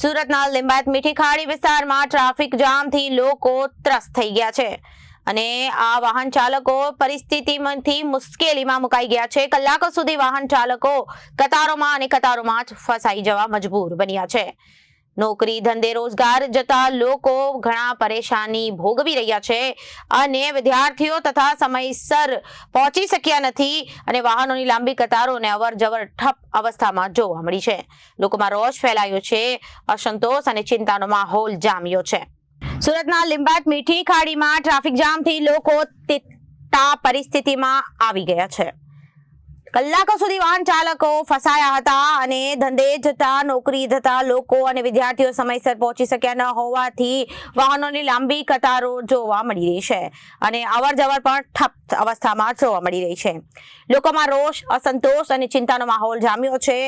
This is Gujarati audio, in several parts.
સુરતના લિંબાયત મીઠી ખાડી વિસ્તારમાં ટ્રાફિક જામથી લોકો ત્રસ્ત થઈ ગયા છે અને આ વાહન ચાલકો પરિસ્થિતિમાંથી મુશ્કેલીમાં મુકાઈ ગયા છે. કલાકો સુધી વાહન ચાલકો કતારોમાં અને કતારોમાં જ ફસાઈ જવા મજબૂર બન્યા છે. નોકરી, ધંધે, રોજગાર જતા લોકો ઘણા પરેશાની ભોગવી રહ્યા છે અને વિદ્યાર્થીઓ તથા સમયસર પહોંચી શક્યા નથી અને વાહનોની લાંબી કતારોને અવરજવર અવર જવર ઠપ અવસ્થામાં જોવા મળી છે. લોકોમાં રોષ ફેલાયો છે, અસંતોષ અને ચિંતાનો માહોલ જામ્યો છે. સુરતના લીંબાટ મીઠી ખાડીમાં ટ્રાફિક જામથી લોકો તેતા પરિસ્થિતિમાં આવી ગયા છે. કલાકો સુધી વાહન ચાલકો ફસાયા હતા અને ધંધે જતા, નોકરી જતા લોકો અને વિદ્યાર્થીઓ સમયસર પહોંચી શક્યા ન હોવાથી વાહનોની લાંબી કતારો જોવા મળી રહી છે અને અવર જવર પણ ઠપ અવસ્થામાં જોવા મળી રહી છે. લોકોમાં રોષ, અસંતોષ અને ચિંતાનો માહોલ જામ્યો છે.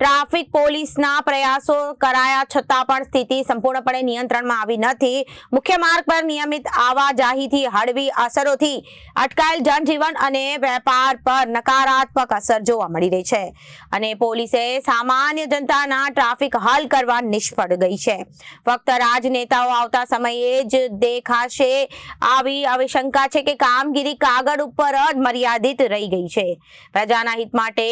ટ્રાફિક પોલીસના પ્રયાસો કરાયા છતાં પણ સ્થિતિ સંપૂર્ણપણે નિયંત્રણમાં આવી નથી. મુખ્ય માર્ગ પર નિયમિત આવાજાહીથી હળવી અસરોથી અટકાયેલ જનજીવન અને વેપાર પર નકારાત્મક અસર જોવા મળી રહી છે અને પોલીસે સામાન્ય જનતાના ટ્રાફિક હલ કરવા નિષ્ફળ ગઈ છે. ફક્ત રાજનેતાઓ આવતા સમયે જ દેખાશે આવી આવી શંકા છે કે કામગીરી કાગળ ઉપર જ મર્યાદિત રહી ગઈ છે. પ્રજાના હિત માટે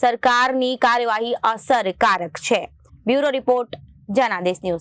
સરકારની કાર્યવાહી અસરકારક છે. Bureau report Janadesh news.